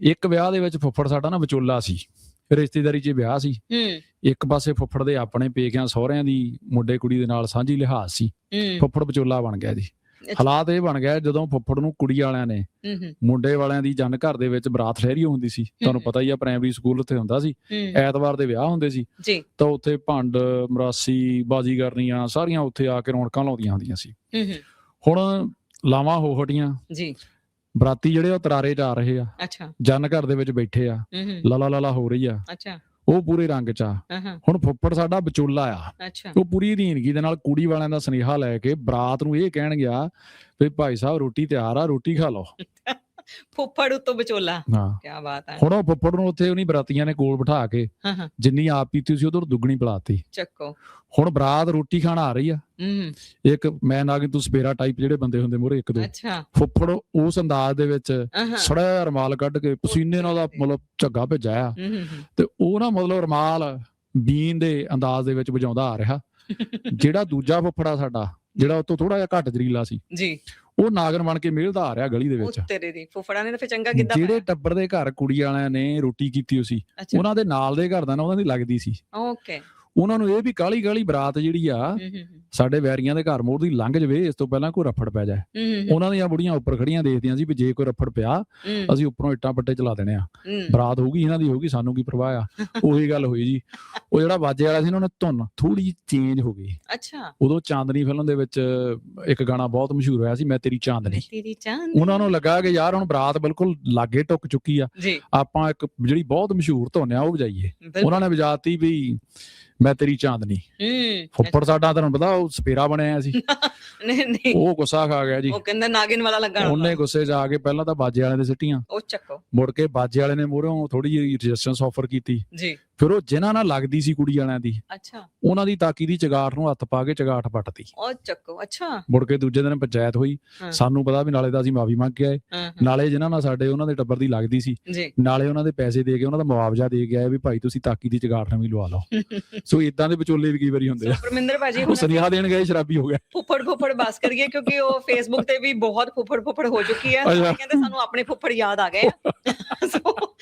ਇੱਕ ਵਿਆਹ ਦੇ ਵਿੱਚ ਫੁੱਫੜ ਸਾਡਾ ਨਾ ਵਿਚੋਲਾ ਸੀ ਰਿਸ਼ਤੇਦਾਰੀ 'ਚ ਵਿਆਹ ਸੀ। ਹੂੰ। ਇੱਕ ਪਾਸੇ ਫੁੱਫੜ ਦੇ ਆਪਣੇ ਪੇਕਿਆਂ ਸਹੁਰਿਆਂ ਦੀ ਮੁੰਡੇ ਕੁੜੀ ਦੇ ਨਾਲ ਸਾਂਝੀ ਲਿਹਾਜ਼ ਸੀ। ਫੁੱਫੜ ਵਿਚੋਲਾ ਬਣ ਗਿਆ ਜੀ। ਹਾਲਾਤ ਇਹ ਬਣ ਗਿਆ ਜਦੋਂ ਫੁੱਫੜ ਨੂੰ ਕੁੜੀ ਵਾਲਿਆਂ ਨੇ ਮੁੰਡੇ ਵਾਲਿਆਂ ਦੀ ਜਨ ਘਰ ਦੇ ਵਿੱਚ ਬਰਾਤ ਠਹਿਰੀ ਹੁੰਦੀ ਸੀ। ਤੁਹਾਨੂੰ। ਪਤਾ ਹੀ ਆ ਪ੍ਰਾਇਮਰੀ ਸਕੂਲ ਉੱਥੇ ਹੁੰਦਾ ਸੀ। ਐਤਵਾਰ ਦੇ ਵਿਆਹ ਹੁੰਦੇ ਸੀ। ਤਾਂ ਉੱਥੇ ਭੰਡ ਮਰਾਸੀ ਬਾਜ਼ੀਗਰਨੀਆਂ ਸਾਰੀਆਂ ਉੱਥੇ ਆ ਕੇ ਰੌਣਕਾਂ ਲਾਉਂਦੀਆਂ ਹੁੰਦੀਆਂ ਸੀ। ਹੁਣ ਲਾਵਾਂ ਹੋ ਹਟੀਆਂ। ਜੀ। ਬਰਾਤੀ ਜਿਹੜੇ ਉਹ ਤਰਾਰੇ ਜਾ ਰਹੇ ਆ ਅੱਛਾ। ਜਨ ਘਰ ਦੇ ਵਿੱਚ ਬੈਠੇ ਆ ਲਾਲਾ ਲਾਲਾ ਹੋ ਰਹੀ ਆ। ਅੱਛਾ। ਉਹ ਪੂਰੇ ਰੰਗ ਚ ਆ। ਹੁਣ ਫੁੱਫੜ ਸਾਡਾ ਵਿਚੋਲਾ ਆ। ਅੱਛਾ। ਉਹ ਪੂਰੀ ਅਧੀਨਗੀ ਦੇ ਨਾਲ ਕੁੜੀ ਵਾਲਿਆਂ ਦਾ ਸੁਨੇਹਾ ਲੈ ਕੇ ਬਰਾਤ ਨੂੰ ਇਹ ਕਹਿਣ ਗਿਆ ਵੀ ਭਾਈ ਸਾਹਿਬ ਰੋਟੀ ਤਿਆਰ ਆ ਰੋਟੀ ਖਾ ਲਓ। ਫੁੱਫੜ ਉਤੋਂ ਵਿਚੋਲਾ। ਕੀ ਬਾਤ ਹੈ ਹੁਣ ਉਹ ਫੁੱਫੜ ਨੂੰ ਉੱਥੇ ਉਹਨੀ ਬਰਾਤੀਆਂ ਨੇ ਕੋਲ ਬਿਠਾ ਕੇ ਜਿੰਨੀ ਆਪ ਪੀਤੀ ਸੀ ਤੋਂ ਦੁੱਗਣੀ ਪਿਲਾਤੀ। ਚੱਕੋ। ਹੁਣ ਬਰਾਤ ਰੋਟੀ ਖਾਣ ਆ ਰਹੀ ਆ। ਇੱਕ ਮੈਂ ਨਾ ਕਿ ਤੂੰ ਸਪੇਰਾ ਟਾਈਪ ਜਿਹੜੇ ਬੰਦੇ ਹੁੰਦੇ ਮੂਹਰੇ ਇੱਕ ਦੋ। ਅੱਛਾ। ਫੁੱਫੜ ਉਸ ਅੰਦਾਜ਼ ਦੇ ਵਿੱਚ ਸੜਾ ਰਮਾਲ ਕੱਢ ਕੇ ਪਸੀਨੇ ਨਾਲ ਉਹਦਾ ਮਤਲਬ ਝੱਗਾ ਭੇਜਿਆ ਤੇ ਉਹ ਨਾ ਮਤਲਬ ਰਮਾਲ ਬੀਨ ਦੇ ਅੰਦਾਜ਼ ਦੇ ਵਿੱਚ ਵਜਾਉਂਦਾ ਆ ਰਿਹਾ। ਜਿਹੜਾ ਦੂਜਾ ਫੁੱਫੜਾ ਸਾਡਾ ਜਿਹੜਾ ਉਹ ਤੋਂ ਥੋੜਾ ਜਿਹਾ ਘੱਟ ਜਰੀਲਾ ਸੀ। ਜੀ। ਉਹ ਨਾਗਨ ਬਣ ਕੇ ਮਿਲਦਾ ਆ ਰਿਹਾ ਗਲੀ ਦੇ ਉਹ ਵਿੱਚ। ਤੇਰੇ ਦੀ। ਫੁੱਫੜਾ ਨੇ ਤਾਂ ਫਿਰ ਚੰਗਾ ਕਿੱਦਾਂ ਜਿਹੜੇ ਟੱਬਰ ਦੇ ਘਰ ਕੁੜੀ ਵਾਲਿਆਂ ਨੇ ਰੋਟੀ ਕੀਤੀ ਹੋਈ ਸੀ ਅੱਛਾ। ਉਹਨਾਂ ਦੇ ਨਾਲ ਦੇ ਘਰ ਦਾ ਨਾ ਉਹਨਾਂ ਦੀ ਲੱਗਦੀ ਸੀ। ਓਕੇ। ਉਹਨਾਂ ਨੂੰ ਇਹ ਵੀ ਕਾਲੀ ਕਾਲੀ ਬਰਾਤ ਜਿਹੜੀ ਆ ਸਾਡੇ ਵੈਰੀਆਂ ਦੇ ਘਰ ਮੋੜ ਦੀ ਲੰਘ ਜਵੇ ਇਸ ਤੋਂ ਪਹਿਲਾਂ ਕੋਈ ਰਫੜ ਪੈ ਜਾਏ। ਉਹਨਾਂ ਦੀਆਂ ਬੁੜੀਆਂ ਉੱਪਰ ਖੜੀਆਂ ਦੇਖਦੀਆਂ ਸੀ ਵੀ ਜੇ ਕੋਈ ਰਫੜ ਪਿਆ ਅਸੀਂ ਉੱਪਰੋਂ ਇੱਟਾਂ ਪੱਟੇ ਚਲਾ ਦੇਣੇ ਆ। ਬਰਾਤ ਹੋਊਗੀ ਇਹਨਾਂ ਦੀ ਹੋਊਗੀ ਸਾਨੂੰ ਕੀ ਪਰਵਾਹ ਆ? ਉਹੀ ਗੱਲ ਹੋਈ ਜੀ। ਉਹ ਜਿਹੜਾ ਬਾਜੇ ਵਾਲਾ ਸੀ ਨਾ ਉਹਨੇ ਧੁਨ ਥੋੜੀ ਚੇਂਜ ਹੋ ਗਈ। ਅੱਛਾ। ਉਦੋਂ ਚਾਂਦਨੀ ਫਿਲਮ ਦੇ ਵਿੱਚ ਇੱਕ ਗਾਣਾ ਬਹੁਤ ਮਸ਼ਹੂਰ ਹੋਇਆ ਸੀ ਮੈਂ ਤੇਰੀ ਚਾਂਦਨੀ। ਤੇਰੀ ਚਾਂਦ ਉਹਨਾਂ ਨੂੰ ਲੱਗਾ ਕਿ ਯਾਰ ਹੁਣ ਬਰਾਤ ਬਿਲਕੁਲ ਲਾਗੇ ਟੁੱਕ ਚੁੱਕੀ ਆ। ਆਪਾਂ ਇੱਕ ਜਿਹੜੀ ਬਹੁਤ ਮਸ਼ਹੂਰ ਧੁਨ ਆ ਉਹ ਵਜਾਈਏ। ਉਹਨਾਂ ਨੇ ਵਜਾਤੀ ਵੀ ਮੈਂ ਤੇਰੀ ਚਾਂਦਨੀ ਹੂੰ। ਫੁੱਫੜ ਸਾਡਾ ਤੁਹਾਨੂੰ ਪਤਾ ਉਹ ਸਪੇਰਾ ਬਣਿਆ ਸੀ। ਨਹੀਂ ਨਹੀਂ। ਉਹ ਗੁੱਸਾ ਖਾ ਗਿਆ ਜੀ। ਉਹ ਕਹਿੰਦਾ ਨਾਗਿਨ ਵਾਲਾ ਲੱਗਾ ਉਹਨੇ ਗੁੱਸੇ 'ਚ ਆ ਕੇ ਪਹਿਲਾਂ ਤਾਂ ਬਾਜੇ ਵਾਲੇ ਦੇ ਸਿੱਟੀਆਂ। ਉਹ ਚੱਕੋ। ਮੁੜ ਕੇ ਬਾਜੇ ਵਾਲੇ ਨੇ ਮੂਹਰੋਂ ਥੋੜੀ ਜਿਹੀ ਰੈਜ਼ਿਸਟੈਂਸ ਆਫਰ ਕੀਤੀ। ਜੀ। ਫਿਰ ਉਹ ਜਿਨ੍ਹਾਂ ਨਾਲ ਲੱਗਦੀ ਸੀ ਕੁੜੀ ਵਾਲਿਆਂ ਦੀ ਅੱਛਾ। ਉਹਨਾਂ ਦੀ ਤਾਕੀ ਦੀ ਚਗਾਠ ਨੂੰ ਹੱਥ ਪਾ ਕੇ ਚਗਾਠ ਪੱਟਤੀ। ਉਹ ਚੱਕੋ ਅੱਛਾ। ਮੁੜ ਕੇ ਦੂਜੇ ਦਿਨ ਪੰਚਾਇਤ ਹੋਈ। ਸਾਨੂੰ ਪਤਾ ਵੀ ਨਾਲੇ ਦਾ ਅਸੀਂ ਮਾਫੀ ਮੰਗ ਕੇ ਆਏ। ਨਾਲੇ ਜਿਨ੍ਹਾਂ ਨਾਲ ਸਾਡੇ ਉਹਨਾਂ ਦੇ ਟੱਬਰ ਦੀ ਲੱਗਦੀ ਸੀ ਨਾਲੇ ਉਹਨਾਂ ਦੇ ਪੈਸੇ ਦੇ ਕੇ ਉਹਨਾਂ ਦਾ ਮੁਆਵਜ਼ਾ ਦੇ ਕੇ ਆਏ ਵੀ ਭਾਈ ਤੁਸੀਂ ਤਾਕੀ ਦੀ ਚਗਾਠ ਨਵੀਂ ਲਵਾ ਲਓ। ਸੋ ਇਦਾਂ ਦੇ ਵਿਚੋਲੇ ਵੀ ਕਈ ਵਾਰੀ ਹੁੰਦੇ ਆ। ਪਰਮਿੰਦਰ ਭਾਜੀ ਹੁਣ ਸੁਨੇਹਾ ਦੇਣ ਗਏ ਸ਼ਰਾਬੀ ਹੋ ਗਿਆ। ਫੁੱਫੜ ਫੁੱਫੜ ਬਸ ਕਰੀਏ ਕਿਉਂਕਿ ਉਹ ਫੇਸਬੁੱਕ ਤੇ ਵੀ ਬਹੁਤ ਫੁੱਫੜ ਫੁੱਫੜ ਹੋ ਚੁੱਕੀ ਹੈ। ਕਹਿੰਦੇ ਸਾਨੂੰ ਆਪਣੇ ਫੁੱਫੜ ਯਾਦ ਆ ਗਏ। So,